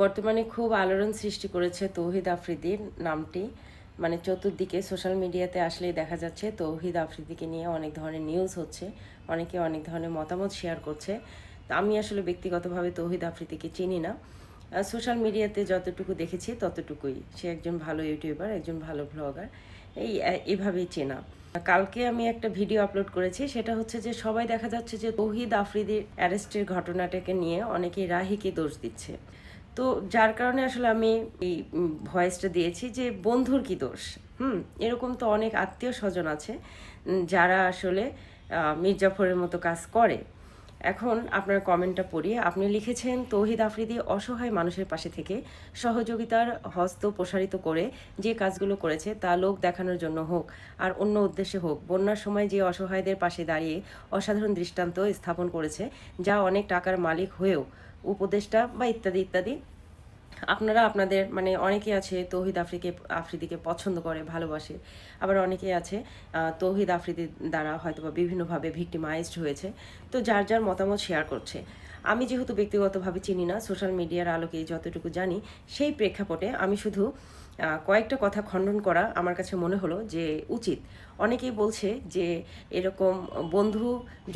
বর্তমানে খুব আলোড়ন সৃষ্টি করেছে তৌহিদ আফ্রিদির নামটি। মানে চতুর্দিকে সোশ্যাল মিডিয়াতে আসলেই দেখা যাচ্ছে তৌহিদ আফ্রিদিকে নিয়ে অনেক ধরনের নিউজ হচ্ছে, অনেকে অনেক ধরনের মতামত শেয়ার করছে। আমি আসলে ব্যক্তিগতভাবে তৌহিদ আফ্রিদিকে চিনি না। সোশ্যাল মিডিয়াতে যতটুকু দেখেছি ততটুকুই। সে একজন ভালো ইউটিউবার একজন ভালো ব্লগার এই এভাবেই চেনা। কালকে আমি একটা ভিডিও আপলোড করেছি, সেটা হচ্ছে যে সবাই দেখা যাচ্ছে যে তৌহিদ আফ্রিদির অ্যারেস্টের ঘটনাটাকে নিয়ে অনেকেই রাহিকে দোষ দিচ্ছে। তো যার কারণে আসলে আমি এই ভয়েসটা দিয়েছি যে বন্ধুর কি দোষ? হুম, এরকম তো অনেক আত্মীয় স্বজন আছে যারা আসলে মির্জাফরের মতো কাজ করে। এখন আপনার কমেন্টটা পড়িয়ে, আপনি লিখেছেন, তৌহিদ আফ্রিদি অসহায় মানুষের পাশে থেকে সহযোগিতার হস্ত প্রসারিত করে যে কাজগুলো করেছে তা লোক দেখানোর জন্য হোক আর অন্য উদ্দেশ্যে হোক। বন্যার সময় যে অসহায়দের পাশে দাঁড়িয়ে অসাধারণ দৃষ্টান্ত স্থাপন করেছে, যা অনেক টাকার মালিক হয়েও উপদেষ্টা বা ইত্যাদি ইত্যাদি। আপনারা আপনাদের মানে অনেকে আছে তৌহিদ আফ্রিকে, আফ্রিদিকে পছন্দ করে, ভালোবাসে। আবার অনেকে আছে তৌহিদ আফ্রিদির দ্বারা হয়তো বা বিভিন্নভাবে ভিক্টিমাইজড হয়েছে। তো যার যার মতামত শেয়ার করছে। আমি যেহেতু ব্যক্তিগতভাবে চিনি না সোশ্যাল মিডিয়ার আলোকে যতটুকু জানি, সেই প্রেক্ষাপটে আমি শুধু কয়েকটা কথা খণ্ডন করা আমার কাছে মনে হলো যে উচিত। অনেকেই বলছে যে এরকম বন্ধু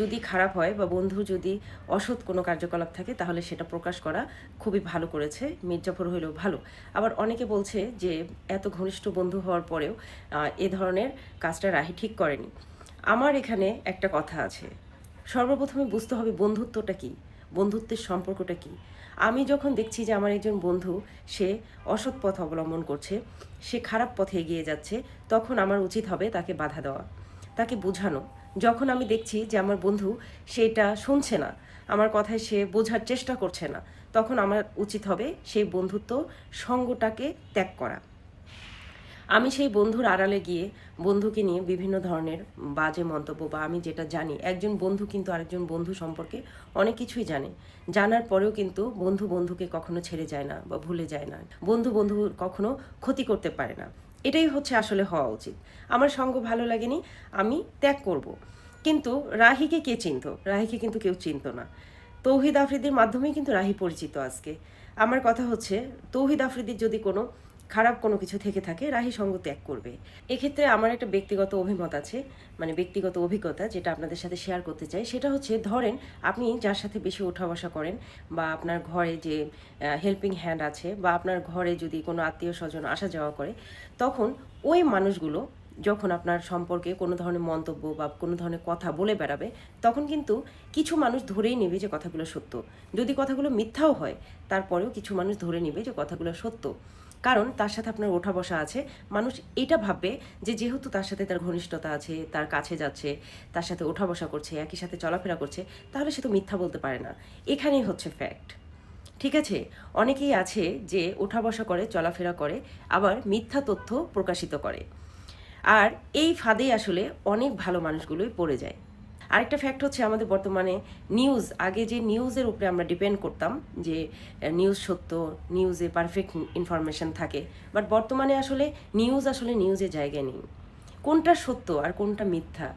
যদি খারাপ হয় বা বন্ধু যদি অসৎ কোনো কার্যকলাপ থাকে, তাহলে সেটা প্রকাশ করা খুবই ভালো করেছে মির্জাফর হইলেও ভালো। আবার অনেকে বলছে যে এত ঘনিষ্ঠ বন্ধু হওয়ার পরেও এ ধরনের কাজটা রাহি ঠিক করেনি। আমার এখানে একটা কথা আছে। সর্বপ্রথমে বুঝতে হবে বন্ধুত্বটা কি? বন্ধুত্বের সম্পর্কটা কি? আমি যখন দেখছি যে আমার একজন বন্ধু, সে অসৎ পথ অবলম্বন করছে, সে খারাপ পথে এগিয়ে যাচ্ছে, তখন আমার উচিত হবে তাকে বাধা দেওয়া, তাকে বোঝানো। যখন আমি দেখছি যে আমার বন্ধু সেটা শুনছে না, আমার কথায় সে বোঝার চেষ্টা করছে না, তখন আমার উচিত হবে সেই বন্ধুত্ব সঙ্গটাকে ত্যাগ করা। আমি সেই বন্ধুর আড়ালে গিয়ে বন্ধুকে নিয়ে বিভিন্ন ধরনের বাজে মন্তব্য বা আমি যেটা জানি, একজন বন্ধু কিন্তু আরেকজন বন্ধু সম্পর্কে অনেক কিছুই জানে। জানার পরেও কিন্তু বন্ধু বন্ধুকে কখনো ছেড়ে যায় না বা ভুলে যায় না। বন্ধু বন্ধু কখনো ক্ষতি করতে পারে না। এটাই হচ্ছে আসলে হওয়া উচিত। আমার সঙ্গ ভালো লাগেনি, আমি ত্যাগ করব। কিন্তু রাহিকে কে চিনত? রাহিকে কিন্তু কেউ চিনত না। তৌহিদ আফ্রিদির মাধ্যমেই কিন্তু রাহি পরিচিত আজকে। আমার কথা হচ্ছে, তৌহিদ আফ্রিদির যদি কোনো খারাপ কোনো কিছু থেকে থাকে, রাহি সঙ্গ ত্যাগ করবে। এক্ষেত্রে আমার একটা ব্যক্তিগত অভিমত আছে মানে ব্যক্তিগত অভিজ্ঞতা যেটা আপনাদের সাথে শেয়ার করতে চাই। সেটা হচ্ছে, ধরেন আপনি যার সাথে বেশি ওঠা বসা করেন বা আপনার ঘরে যে হেল্পিং হ্যান্ড আছে বা আপনার ঘরে যদি কোনো আত্মীয় স্বজন আসা যাওয়া করে, তখন ওই মানুষগুলো যখন আপনার সম্পর্কে কোনো ধরনের মন্তব্য বা কোনো ধরনের কথা বলে বেড়াবে, তখন কিন্তু কিছু মানুষ ধরেই নেবে যে কথাগুলো সত্য। যদি কথাগুলো মিথ্যাও হয়, তারপরেও কিছু মানুষ ধরে নেবে যে কথাগুলো সত্য। কারণ তার সাথে আপনার ওঠা বসা আছে। মানুষ এটা ভাববে যে যেহেতু তার সাথে তার ঘনিষ্ঠতা আছে, তার কাছে যাচ্ছে, তার সাথে ওঠা বসা করছে, একই সাথে চলাফেরা করছে, তাহলে সে তো মিথ্যা বলতে পারে না। এখানেই হচ্ছে ফ্যাক্ট ঠিক আছে? অনেকেই আছে যে ওঠা বসা করে, চলাফেরা করে, আবার মিথ্যা তথ্য প্রকাশিত করে। আর এই ফাঁদে আসলে অনেক ভালো মানুষগুলোই পড়ে যায়। আরেকটা ফ্যাক্ট হচ্ছে আমাদের বর্তমানে নিউজ আগে যে নিউজের উপরে আমরা ডিপেন্ড করতাম যে নিউজ সত্য নিউজে পারফেক্ট ইনফরমেশন থাকে বাট বর্তমানে আসলে নিউজ আসলে নিউজের জায়গায় নেই। কোনটা সত্য আর কোনটা মিথ্যা,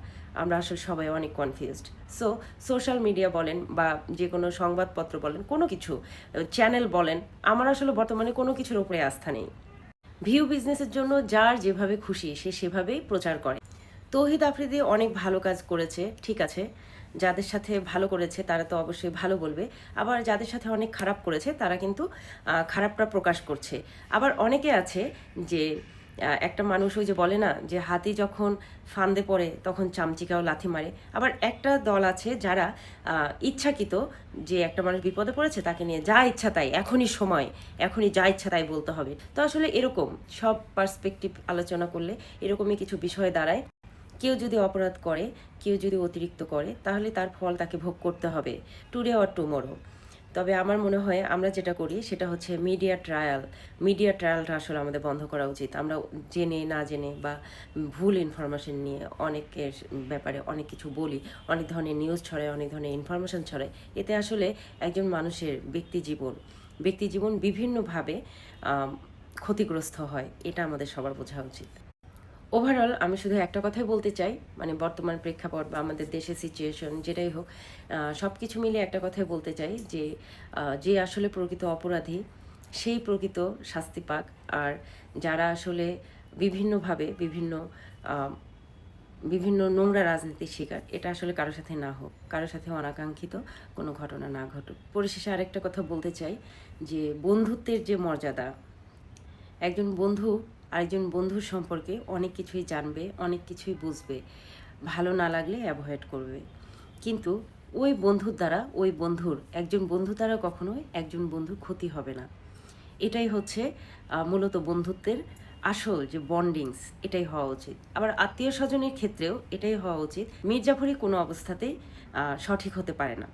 আমরা আসলে সবাই অনেক কনফিউজড সো সোশ্যাল মিডিয়া বলেন বা যে কোনো সংবাদপত্র বলেন, কোনো কিছু চ্যানেল বলেন, আমার আসলে বর্তমানে কোনো কিছুর উপরে আস্থা নেই। ভিউ বিজনেসের জন্য যার যেভাবে খুশি, সে সেভাবেই প্রচার করে। তৌহিদ আফ্রিদি অনেক ভালো কাজ করেছে, ঠিক আছে। যাদের সাথে ভালো করেছে, তারা তো অবশ্যই ভালো বলবে। আবার যাদের সাথে অনেক খারাপ করেছে, তারা কিন্তু খারাপটা প্রকাশ করছে। আবার অনেকে আছে যে একটা মানুষ ওই যে বলে না, যে হাতি যখন ফান্দে পড়ে, তখন চামচিকাও লাথি মারে। আবার একটা দল আছে যারা ইচ্ছাকৃত যে একটা মানুষ বিপদে পড়েছে, তাকে নিয়ে যা ইচ্ছা তাই, এখনই সময়, এখনই যা ইচ্ছা তাই বলতে হবে। তো আসলে এরকম, সব পার্সপেক্টিভ আলোচনা করলে এরকমই কিছু বিষয় দাঁড়ায়। কেউ যদি অপরাধ করে, কেউ যদি অতিরিক্ত করে, তাহলে তার ফল তাকে ভোগ করতে হবে। টুডে অর টুমোরো তবে আমার মনে হয় আমরা যেটা করি, সেটা হচ্ছে মিডিয়া ট্রায়াল মিডিয়া ট্রায়ালটা আসলে আমাদের বন্ধ করা উচিত। আমরা জেনে, না জেনে বা ভুল ইনফরমেশন নিয়ে অনেকের ব্যাপারে অনেক কিছু বলি, অনেক ধরনের নিউজ ছড়ায়, অনেক ধরনের ইনফরমেশন ছড়ায়। এতে আসলে একজন মানুষের ব্যক্তি জীবন ব্যক্তি জীবন বিভিন্নভাবে ক্ষতিগ্রস্ত হয়। এটা আমাদের সবার বোঝা উচিত। ওভারঅল আমি শুধু একটা কথাই বলতে চাই মানে বর্তমান প্রেক্ষাপট বা আমাদের দেশের সিচুয়েশন যেটাই হোক সব কিছু মিলে একটা কথাই বলতে চাই যে যে আসলে প্রকৃত অপরাধী, সেই প্রকৃত শাস্তি পাক। আর যারা আসলে বিভিন্নভাবে বিভিন্ন বিভিন্ন নোংরা রাজনীতির শিকার, এটা আসলে কারোর সাথে না হোক কারোর সাথে অনাকাঙ্ক্ষিত কোনো ঘটনা না ঘটুক। পরিশেষে আরেকটা কথা বলতে চাই যে, বন্ধুত্বের যে মর্যাদা, একজন বন্ধু আরেকজন বন্ধুর সম্পর্কে অনেক কিছুই জানবে, অনেক কিছুই বুঝবে। ভালো না লাগলে অ্যাভয়েড করবে। কিন্তু ওই বন্ধুর দ্বারা, ওই বন্ধুর, একজন বন্ধু দ্বারা কখনোই একজন বন্ধুর ক্ষতি হবে না। এটাই হচ্ছে মূলত বন্ধুত্বের আসল যে বন্ডিংস এটাই হওয়া উচিত। আবার আত্মীয় স্বজনের ক্ষেত্রেও এটাই হওয়া উচিত। মির্জাফরি কোনো অবস্থাতেই সঠিক হতে পারে না।